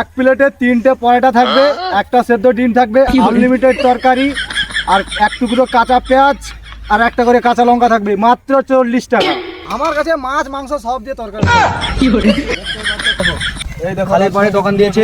এক প্লেটে তিনটে পরোটা থাকবে একটা সেদ্ধ ডিম থাকবে আনলিমিটেড তরকারি আর এক টুকরো কাঁচা পেঁয়াজ আর একটা করে কাঁচা লঙ্কা থাকবে মাত্র চল্লিশ টাকা। আমার কাছে মাছ মাংস সব দিয়ে তরকারি। এই দেখো খালি পরে দোকান দিয়েছে।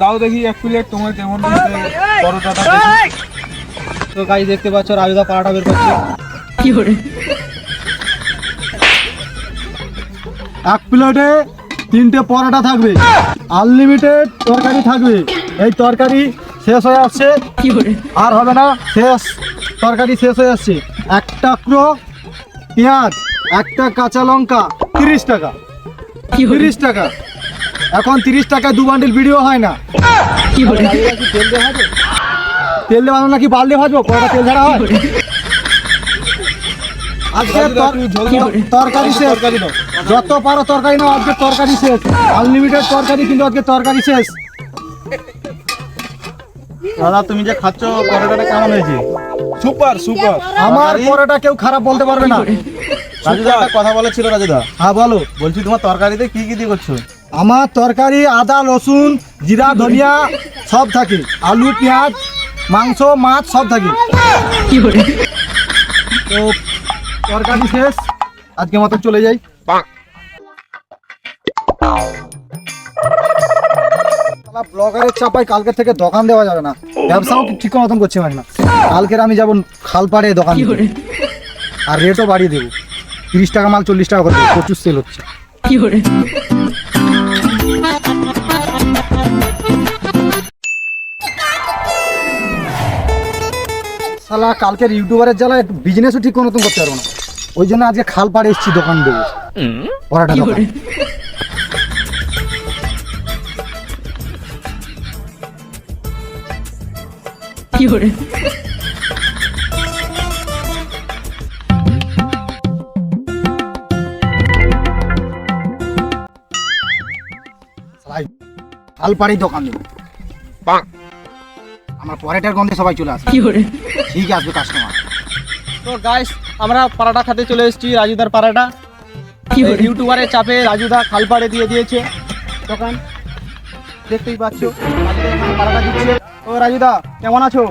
দাও দেখি এক প্লেট তোমার কেমন পরোটাটা তো গাই দেখতে পাচ্ছ রাজুদা পাড়াটা বের করছে। এক প্লেটে তিনটে পরোটা থাকবে। আনলিমিটেড তরকারি থাকবে। এই তরকারি শেষ হয়ে আসছে। আর হবে না শেষ। তরকারি শেষ হয়ে আসছে। একটা টুকরো পেঁয়াজ একটা কাঁচা লঙ্কা তিরিশ টাকা। তিরিশ টাকা। এখন তিরিশ টাকায় দু বান্ডিল ভিডিও হয় না। তেল হবে তেল দেওয়া নাকি বালদি ভাজবো? পরোটা তেল ছাড়া হয়? আজকে। তরকারি শেষ। যত পারো তরকারি নাও আজকে তরকারি শেষ। আনলিমিটেড তরকারি কিন্তু আজকে তরকারি শেষ। দাদা তুমি যে খাচ্ছ পরোটাটা কেমন হয়েছে? Super super. আমার পরোটা কেউ খারাপ বলতে পারবে না। রাজুদা কথা বলেছিল রাজুদা। হ্যাঁ বলো। বলছি তোমার তরকারিতে কি কি দিয়ে করছ? আমার তরকারি আদা রসুন জিরা ধনিয়া সব থাকে। আলু পেঁয়াজ মাংস মাছ সব থাকে। তো তরকারি শেষ। আজকে মতো চলে যাই। ব্লগারের চাপায় কালকে থেকে দোকান দেওয়া যাবে না। ব্যবসাও ঠিক মতন করছে পারি না। কালকের আমি যাব খালপাড়ে দোকান। আর রেটও বাড়িয়ে দেবো। তিরিশ টাকা মাল চল্লিশ টাকা করে প্রচুর সেল হচ্ছে। শালা কালকের ইউটিউবারের জ্বালা একটু বিজনেসও ঠিক মতন করতে পারব না। ওই জন্য আজকে খাল পাড়ে এসেছি দোকান দেবো পরাটা দোকান। দোকান। দেবো আমার পরেটার গন্ধে সবাই চলে আসে ঠিক আসবে কাস্টমার তো গাইস আমরা পাড়াটা খেতে চলে এসেছি রাজুদার পাড়াটা। এই ইউটিউবারের চাপে রাজুদা খালপাড়ে দিয়ে দিয়েছে। দোকান। দেখতেই পাচ্ছ পাড়াটা দিচ্ছে। ও রাজুদা কেমন আছো?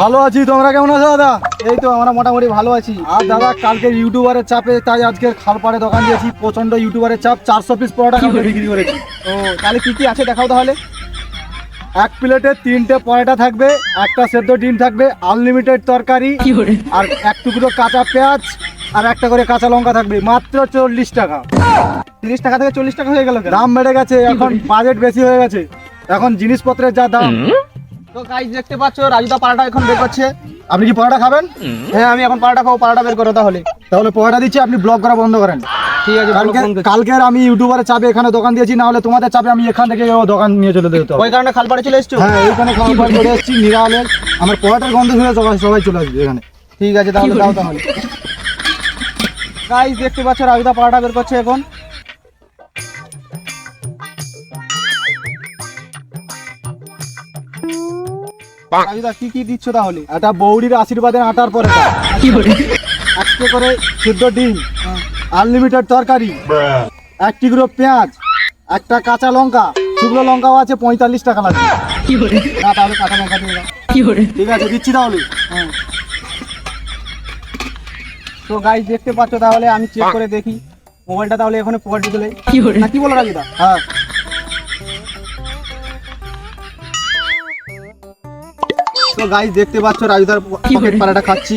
ভালো আছি তোমরা কেমন আছো দাদা? এই তো আমরা মোটামুটি ভালো আছি। আর দাদা কালকে ইউটিউবারের চাপে তাই আজকে খালপাড়ে দোকান দিয়েছি। প্রচণ্ড ইউটিউবারের চাপ চারশো পিস পরোটা বিক্রি করেছি। ও তাহলে কি কি আছে দেখাও তাহলে? এক প্লেটে তিনটে পরোটা থাকবে একটা সেদ্ধ ডিম থাকবে আনলিমিটেড তরকারি আর এক টুকরো কাঁচা পেঁয়াজ আর একটা করে কাঁচা লঙ্কা থাকবে মাত্র চল্লিশ টাকা। তিরিশ টাকা থেকে চল্লিশ টাকা হয়ে গেল দাম বেড়ে গেছে এখন বাজেট বেশি হয়ে গেছে। এখন জিনিসপত্রের যা দাম। তো গাইস দেখতে পাচ্ছ রাজুদা পাড়াটা এখন বের করছে। আপনি কি পরোটা খাবেন? হ্যাঁ আমি এখন পাড়াটা খাব পাড়াটা বের করো তাহলে। তাহলে পরোটা দিচ্ছি আপনি ব্লগ করা বন্ধ করেন। ঠিক আছে কালকের আমি ইউটিউবারের চাপে এখানে দোকান দিয়েছি না হলে তোমাদের চাপে আমি এখান থেকে দোকান নিয়ে চলে যেতে ওই কারণে খালপাড়ে চলে এসছো? হ্যাঁ খাওয়া পাওয়া করে এসেছি নিরালে আমার পরোটার গন্ধ শুনে সবাই সবাই চলে আসবে এখানে। ঠিক আছে তাহলে দাও তাহলে। গাইস দেখতে পাচ্ছ রাজুদা পাড়াটা বের করছে এখন। রাজুদা কি কি দিচ্ছ তাহলে? একটা বৌড়ির আশীর্বাদের আটার পরে একটা করে সিদ্ধ ডিম। আনলিমিটেড তরকারি এক টুকরো পেঁয়াজ একটা কাঁচা লঙ্কা শুকনো লঙ্কাও আছে পঁয়তাল্লিশ টাকা লাগবে। না তাহলে কাঁচা লঙ্কা দিয়ে দাও। ঠিক আছে দিচ্ছি তাহলে। হ্যাঁ। তো গাইস দেখতে পাচ্ছ তাহলে আমি চেক করে দেখি। মোবাইলটা তাহলে এখানে পকেটে দিলে না কি বলো রাজুদা? হ্যাঁ। তো গাইস দেখতে পাচ্ছ রাজুদার পকেট পাড়াটা খাচ্ছি।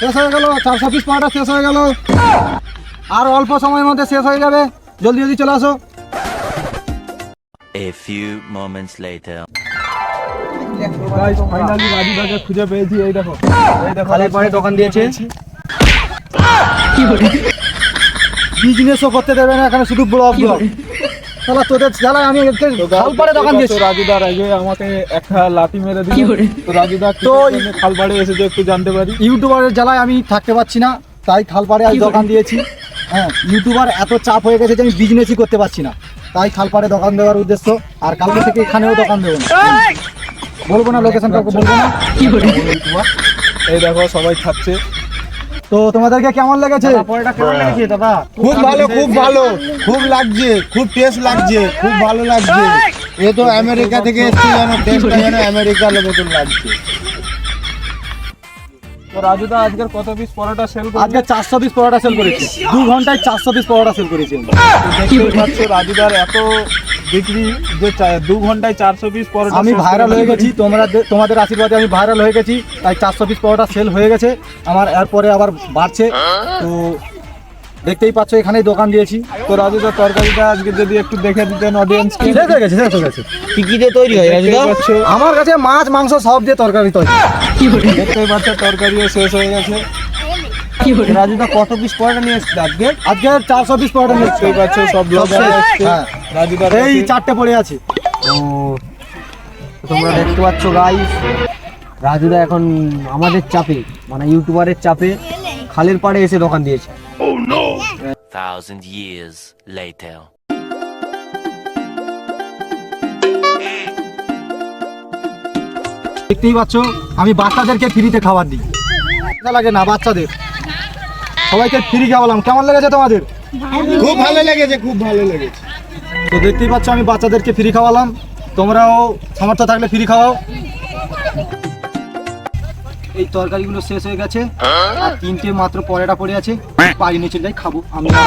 শেষ হয়ে গেল চারশো পিস পাওয়াটা শেষ হয়ে গেল। আর অল্প সময়ের মধ্যে শেষ হয়ে যাবে। জলদি জলদি চলে আসো। A few moments later. Finally খুঁজে পেয়েছি এই দেখো। এই দেখো খালের পাড়ে দোকান দিয়েছে। বিজনেসও করতে দেবে না এখানে শুধু ব্লগ ব্লগ তাহলে তোদের জ্বালায় আমি খালপাড়ে দোকান দিয়েছি। রাজুদার আগে আমাকে একটা লাঠি মেরে দিল। তো রাজুদা তো তো খালবাড়ে এসেছে একটু জানতে পারি। ইউটিউবারের জ্বালায় আমি থাকতে পারছি না তাই খালপাড়ে আজ দোকান দিয়েছি। হ্যাঁ ইউটিউবার এত চাপ হয়ে গেছে যে আমি বিজনেসই করতে পারছি না। তাই খালপাড়ে দোকান দেওয়ার উদ্দেশ্য আর কালকে থেকে এখানেও দোকান দেবো না। বলব না লোকেশন কাউকে বলব না। এই দেখো সবাই খাচ্ছে। তো তোমাদেরকে কেমন লেগেছে? পরেটা দাদা? খুব ভালো খুব ভালো খুব লাগছে খুব টেস্ট লাগছে খুব ভালো লাগছে। এ তো আমেরিকা থেকে এসছে যেন টেস্টটা যেন আমেরিকার মতন লাগছে। তো রাজুদা আজকের কত পিস পরোটা সেল করবে আজকে চারশো পিস পরোটা সেল করেছে। দু ঘন্টায় চারশো পিস পরোটা সেল করেছে পাচ্ছ রাজুদার এত বিক্রি যে দু ঘন্টায় চারশো পিস পরোটা আমি ভাইরাল হয়ে গেছি তোমরা তোমাদের আশীর্বাদে আমি ভাইরাল হয়ে গেছি তাই চারশো পিস পরোটা সেল হয়ে গেছে আমার এরপরে আবার বাড়ছে। তো দেখতেই পাচ্ছ এখানেই দোকান দিয়েছি। তো রাজুদার তরকারিটা আজকে যদি একটু দেখে দিতেন অডিয়েন্সকে শেষ হয়ে গেছে শেষ হয়ে গেছে। কি কি দিয়ে তৈরি হয় আমার কাছে মাছ মাংস সব দিয়ে তরকারি তৈরি। দেখতেই পাচ্ছ তরকারিও শেষ হয়ে গেছে। রাজুদা কত পিস পরোটা নিয়ে এসছে আজকে? আজকে চারশো পিস পরোটা নিচ্ছি দেখতেই পাচ্ছ সব। হ্যাঁ। রাজুদার এই চারটে পড়ে আছে। ও তোমরা দেখতে পাচ্ছ গাইস রাজুদা এখন আমাদের চাপে মানে ইউটিউবারের চাপে খালের পাড়ে এসে দোকান দিয়েছে। Thousand years later. দেখতেই পাচ্ছ আমি বাচ্চাদেরকে ফ্রিতে খাবার দিই। মজা লাগে না বাচ্চাদের। সবাইকে ফ্রি খাওয়ালাম কেমন লেগেছে তোমাদের? খুব ভালো লেগেছে খুব ভালো লেগেছে। তো দেখতেই পাচ্ছ আমি বাচ্চাদেরকে ফ্রি খাওয়ালাম। তোমরাও সামর্থ্য থাকলে ফ্রি খাওয়াও। এই তরকারিগুলো শেষ হয়ে গেছে। আর তিনটে মাত্র পরেটা পড়ে আছে। পারি নিচে যাই খাব। আমি না।